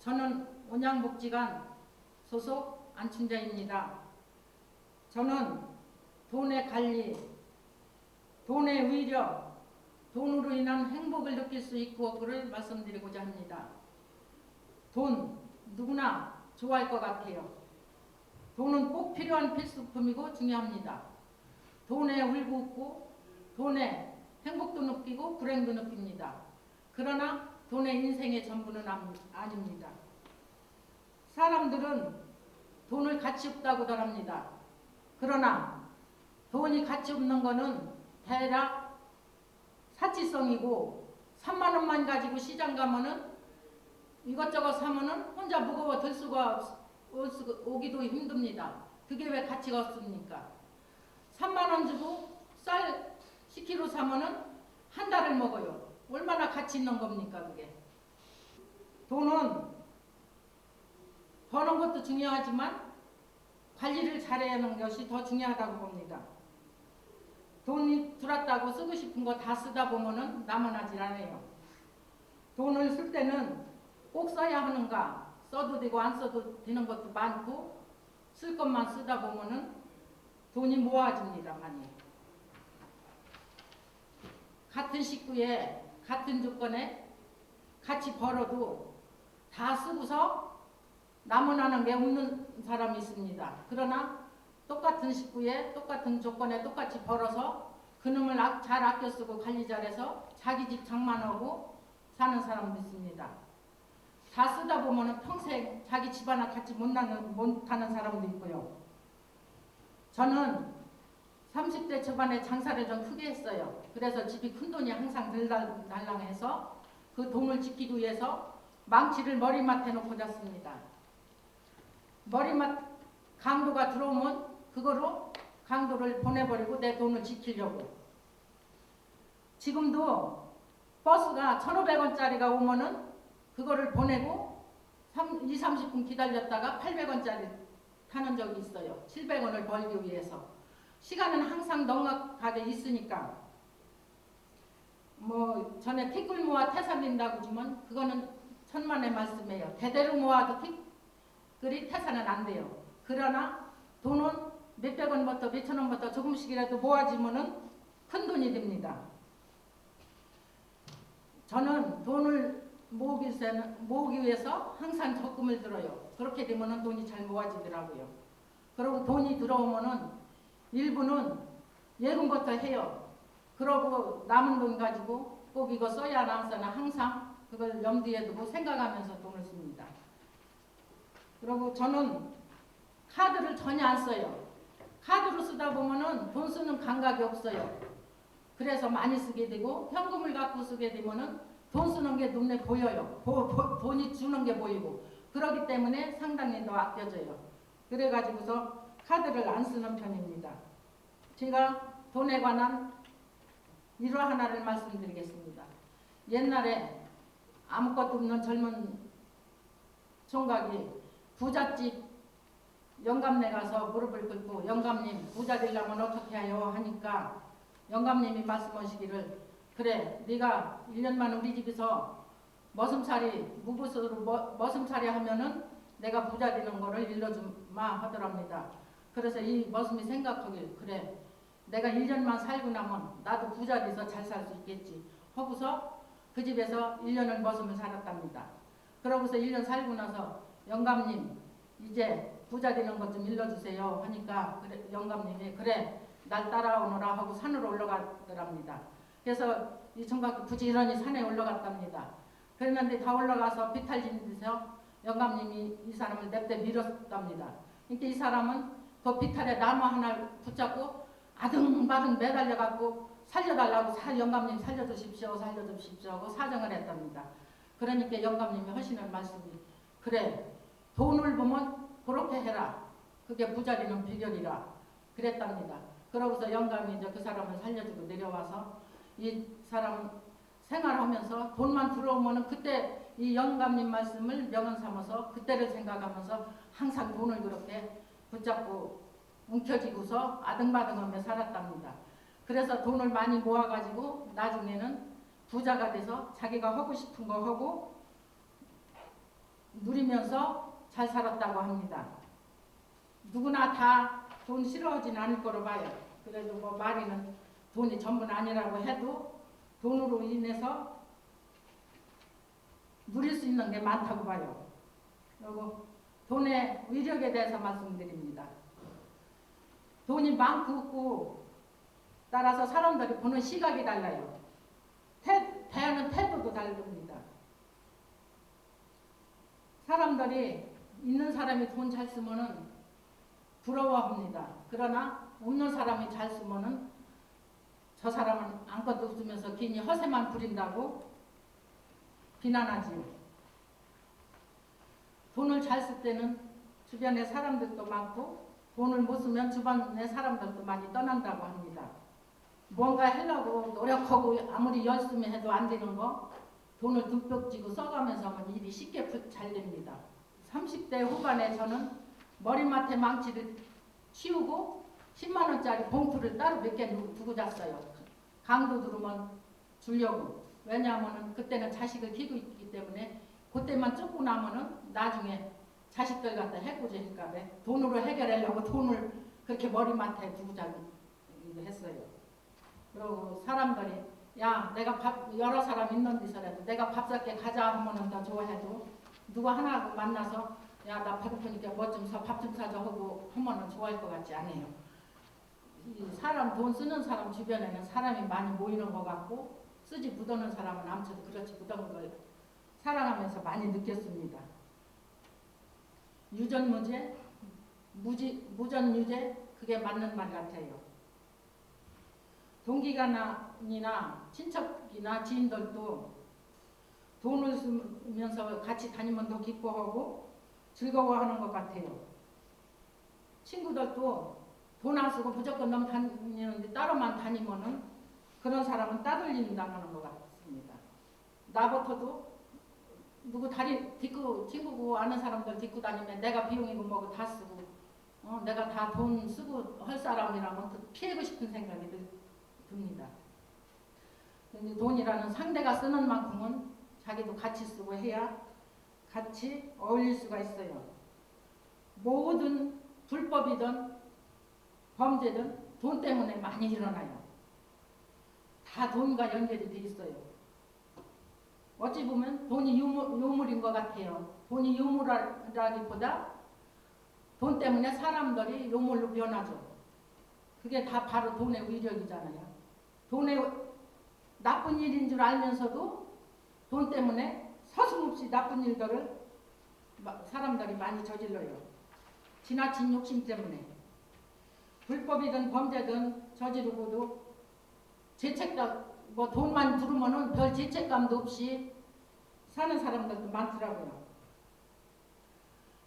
저는 온양복지관 소속 안춘자입니다. 저는 돈의 관리, 돈의 위력, 돈으로 인한 행복을 느낄 수 있고 그를 말씀드리고자 합니다. 돈 누구나 좋아할 것 같아요. 돈은 꼭 필요한 필수품이고 중요합니다. 돈에 울고 웃고 돈에 행복도 느끼고 불행도 느낍니다. 그러나 돈의 인생의 전부는 아- 아닙니다. 사람들은 돈을 가치 없다고들 합니다. 그러나 돈이 가치 없는 거는 대략 사치성이고 3만 원만 가지고 시장 가면은 이것저것 사면은 혼자 무거워 들 수가 오기도 힘듭니다. 그게 왜 가치가 없습니까? 3만 원 주고 쌀 10kg 사면은 한 달을 먹어요. 얼마나 가치 있는 겁니까 그게? 돈은 버는 것도 중요하지만 관리를 잘해야 하는 것이 더 중요하다고 봅니다. 돈이 들었다고 쓰고 싶은 거 다 쓰다 보면은 남아나질 않아요. 돈을 쓸 때는 꼭 써야 하는가 써도 되고 안 써도 되는 것도 많고 쓸 것만 쓰다 보면은 돈이 모아집니다 많이. 같은 식구에 같은 조건에 같이 벌어도 다 쓰고서 남아나는 게 없는 사람이 있습니다. 그러나 똑같은 식구에 똑같은 조건에 똑같이 벌어서 그놈을 아- 잘 아껴 쓰고 관리 잘해서 자기 집 장만하고 사는 사람도 있습니다. 다 쓰다 보면은 평생 자기 집 하나 같이 못 나는 못 하는 사람도 있고요. 저는 30대 초반에 장사를 좀 크게 했어요. 그래서 집이 큰 돈이 항상 들달랑해서 그 돈을 지키기 위해서 망치를 머리맡에 놓고 잤습니다. 머리맡 강도가 들어오면 그거로 강도를 보내버리고 내 돈을 지키려고. 지금도 버스가 1,500원짜리가 오면은 그거를 보내고 3, 2, 30분 기다렸다가 800원짜리 타는 적이 있어요. 700원을 벌기 위해서. 시간은 항상 넉넉하게 있으니까. 뭐 전에 티끌 모아 태산된다고 주면 그거는 천만의 말씀이에요. 대대로 모아도 티끌이 태산은 안 돼요. 그러나 돈은 몇백 원부터 몇천 원부터 조금씩이라도 모아지면은 큰 돈이 됩니다. 저는 돈을 모으기 모으기 위해서 항상 적금을 들어요. 그렇게 되면은 돈이 잘 모아지더라고요. 그리고 돈이 들어오면은 일부는 예금부터 해요. 그러고 남은 돈 가지고 꼭 이거 써야 써나 항상 그걸 염두에 두고 생각하면서 돈을 씁니다. 그리고 저는 카드를 전혀 안 써요. 카드로 쓰다 보면은 돈 쓰는 감각이 없어요. 그래서 많이 쓰게 되고 현금을 갖고 쓰게 되면은 돈 쓰는 게 눈에 보여요. 보- 보- 돈이 주는 게 보이고 그러기 때문에 상당히 더 아껴져요. 그래가지고서 카드를 안 쓰는 편입니다. 제가 돈에 관한 일화 하나를 말씀드리겠습니다. 옛날에 아무것도 없는 젊은 총각이 부잣집 영감네 가서 무릎을 꿇고 영감님 부자 되려면 어떻게 해요 하니까 영감님이 말씀하시기를 그래 네가 1년만 우리 집에서 머슴살이 무부수로 머, 머슴살이 하면은 내가 부자 되는 거를 일러주마 하더랍니다. 그래서 이 머슴이 생각하길 그래 내가 1년만 살고 나면 나도 부자 돼서 잘 살 수 있겠지 하고서 그 집에서 1년을 머슴을 살았답니다. 그러고서 1년 살고 나서 영감님 이제 부자 되는 것 좀 일러주세요 하니까 그래, 영감님이 그래 날 따라오너라 하고 산으로 올라가더랍니다. 그래서 이 청각이 부지런히 산에 올라갔답니다. 그랬는데 다 올라가서 비탈진 데서 영감님이 이 사람을 냅대 밀었답니다. 그러니까 이 사람은 그 비탈에 나무 하나를 붙잡고 아등바등 매달려 갖고 살려달라고 사, 영감님 살려주십시오 살려주십시오 하고 사정을 했답니다. 그러니까 영감님이 하시는 말씀이 그래 돈을 보면 그렇게 해라 그게 부자리는 비결이라 그랬답니다. 그러고서 영감이 이제 그 사람을 살려주고 내려와서 이 사람 생활하면서 돈만 들어오면은 그때 이 영감님 말씀을 명언 삼아서 그때를 생각하면서 항상 돈을 그렇게 붙잡고 움켜쥐고서 아등바등하며 살았답니다. 그래서 돈을 많이 모아가지고 나중에는 부자가 돼서 자기가 하고 싶은 거 하고 누리면서 잘 살았다고 합니다. 누구나 다 돈 싫어하진 않을 거로 봐요. 그래도 뭐 말이는 돈이 전부는 아니라고 해도 돈으로 인해서 누릴 수 있는 게 많다고 봐요. 그리고 돈의 위력에 대해서 말씀드립니다. 돈이 많고 없고 따라서 사람들이 보는 시각이 달라요. 태, 대하는 태도도 다릅니다. 사람들이 있는 사람이 돈 잘 쓰면은 부러워합니다. 그러나 없는 사람이 잘 쓰면은 저 사람은 아무것도 없으면서 괜히 허세만 부린다고 비난하지요. 돈을 잘 쓸 때는 주변에 사람들도 많고 돈을 못 쓰면 주변의 사람들도 많이 떠난다고 합니다. 뭔가 하려고 노력하고 아무리 열심히 해도 안 되는 거 돈을 듬뿍 쥐고 써가면서 하면 일이 쉽게 부- 잘 됩니다. 30대 후반에 저는 머리맡에 망치를 치우고 10만 원짜리 봉투를 따로 몇 개 두고 잤어요. 강도 들으면 주려고. 왜냐하면 그때는 자식을 키우고 있기 때문에 그때만 쫓고 나면은 나중에 자식들 갖다 해코지니까 돈으로 해결하려고 돈을 그렇게 머리맡에 두고 자기도 했어요. 그리고 사람들이 야 내가 밥 여러 사람 있는 데서라도 내가 밥 살게 가자 하면은 더 좋아해도 누구 하나 만나서 야 나 배고프니까 뭐 좀 사 밥 좀 사줘 하고 하면은 좋아할 것 같지 않아요. 이 사람 돈 쓰는 사람 주변에는 사람이 많이 모이는 것 같고 쓰지 묻어는 사람은 아무튼 그렇지 묻어는 걸 살아가면서 많이 느꼈습니다. 유전무죄, 무지, 무전유죄 그게 맞는 말 같아요. 동기간이나 친척이나 지인들도 돈을 쓰면서 같이 다니면 더 기뻐하고 즐거워하는 것 같아요. 친구들도 돈 안 쓰고 무조건 넘 다니는데 따로만 다니면은 그런 사람은 따돌림 당하는 것 같습니다. 나부터도 누구 다리 딛고 친구고 아는 사람들 딛고 다니면 내가 비용이고 뭐고 다 쓰고 어, 내가 다 돈 쓰고 할 사람이라면 또 피하고 싶은 생각이 들- 듭니다. 근데 돈이라는 상대가 쓰는 만큼은 자기도 같이 쓰고 해야 같이 어울릴 수가 있어요. 모든 불법이든 범죄든 돈 때문에 많이 일어나요. 다 돈과 연결이 돼 있어요. 어찌 보면 돈이 유물, 유물인 것 같아요. 돈이 유물이라기보다 돈 때문에 사람들이 유물로 변하죠. 그게 다 바로 돈의 위력이잖아요. 돈의 나쁜 일인 줄 알면서도 돈 때문에 서슴없이 나쁜 일들을 마- 사람들이 많이 저질러요. 지나친 욕심 때문에. 불법이든 범죄든 저지르고도 죄책감, 뭐 돈만 들으면은 별 죄책감도 없이 사는 사람들도 많더라고요.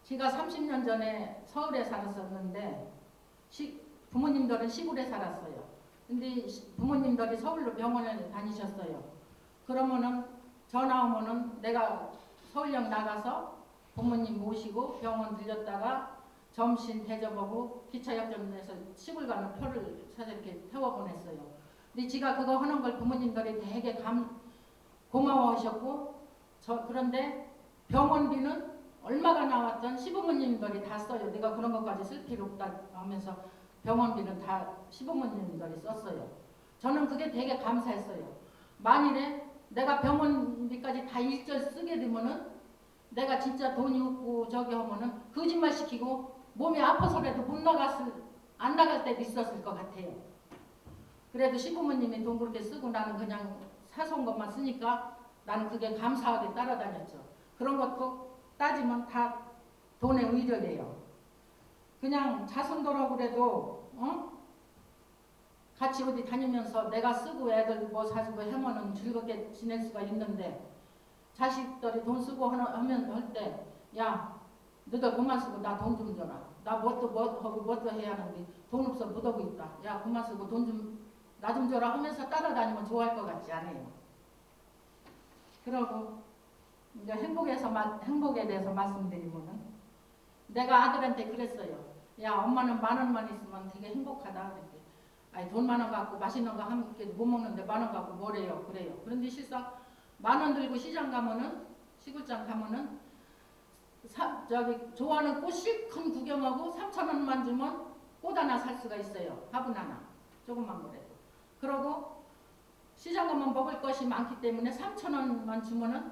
제가 30년 전에 서울에 살았었는데 시, 부모님들은 시골에 살았어요. 근데 시- 부모님들이 서울로 병원에 다니셨어요. 그러면은 전화 오면은 내가 서울역 나가서 부모님 모시고 병원 들렸다가 점심 대접하고 기차 역전에서 시골 가는 표를 사서 이렇게 태워 보냈어요. 근데 지가 그거 하는 걸 부모님들이 되게 감 고마워하셨고 저 그런데 병원비는 얼마가 나왔던 시부모님들이 다 써요. 내가 그런 것까지 쓸 필요 없다 하면서 병원비는 다 시부모님들이 썼어요. 저는 그게 되게 감사했어요. 만일에 내가 병원비까지 다 일절 쓰게 되면은 내가 진짜 돈이 없고 저기 하면은 거짓말 시키고 몸이 아파서라도 못 나갔을 안 나갈 때도 있었을 것 같아요. 그래도 시부모님이 돈 그렇게 쓰고 나는 그냥 사소한 것만 쓰니까 나는 그게 감사하게 따라다녔죠. 그런 것도 따지면 다 돈의 위력이에요. 그냥 자손들하고 그래도 어? 같이 어디 다니면서 내가 쓰고 애들 뭐 사주고 하면은 즐겁게 지낼 수가 있는데 자식들이 돈 쓰고 하면 할 때 야 너도 그만 쓰고 나 돈 좀 줘라. 나 뭣도 뭐 하고 뭣도 해야 하는데 돈 없어 못하고 있다. 야 그만 쓰고 돈 좀 나 좀 줘라 하면서 따라다니면 좋아할 것 같지 않아요. 그러고 이제 행복에서 마- 행복에 대해서 말씀드리면은 내가 아들한테 그랬어요. 야 엄마는 만 원만 있으면 되게 행복하다 그랬대. 아니 돈 만 원 갖고 맛있는 거한개못 먹는데 만 원 갖고 뭐래요? 그래요. 그런데 실상 만 원 들고 시장 가면은 시골장 가면은 사, 저기 좋아하는 꽃 실컷 구경하고 3천 원만 주면 꽃 하나 살 수가 있어요. 화분 하나. 조금만 거래도. 그러고 시장 가면 먹을 것이 많기 때문에 3천 원만 주면은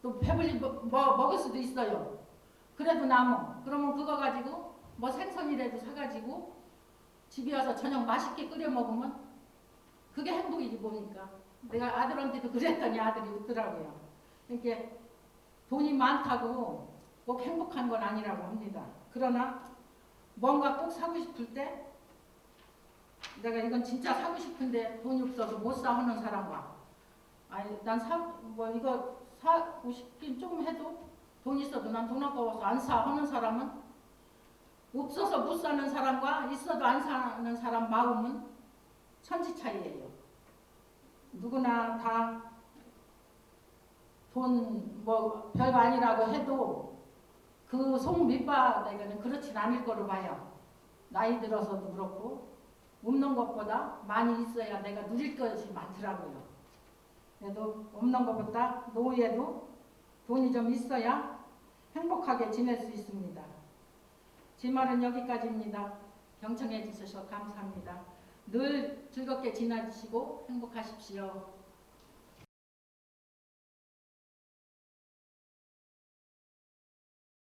또 배불리 먹, 뭐, 먹을 수도 있어요. 그래도 남어. 그러면 그거 가지고 뭐 생선이라도 사가지고 집에 와서 저녁 맛있게 끓여 먹으면 그게 행복이지 뭡니까? 내가 아들한테도 그랬더니 아들이 웃더라고요. 그러니까 돈이 많다고 꼭 행복한 건 아니라고 합니다. 그러나 뭔가 꼭 사고 싶을 때 내가 이건 진짜 사고 싶은데 돈이 없어서 못 사 하는 사람과 아니 난 사 뭐 이거 사고 싶긴 조금 해도 돈 있어도 난 돈 아까워서 안 사 하는 사람은 없어서 못 사는 사람과 있어도 안 사는 사람 마음은 천지 차이예요. 누구나 다 돈 뭐 별거 아니라고 해도 그 속 밑바닥에는 그렇진 않을 거로 봐요. 나이 들어서도 그렇고 없는 것보다 많이 있어야 내가 누릴 것이 많더라고요. 그래도 없는 것보다 노후에도 돈이 좀 있어야 행복하게 지낼 수 있습니다. 제 말은 여기까지입니다. 경청해 주셔서 감사합니다. 늘 즐겁게 지내주시고 행복하십시오.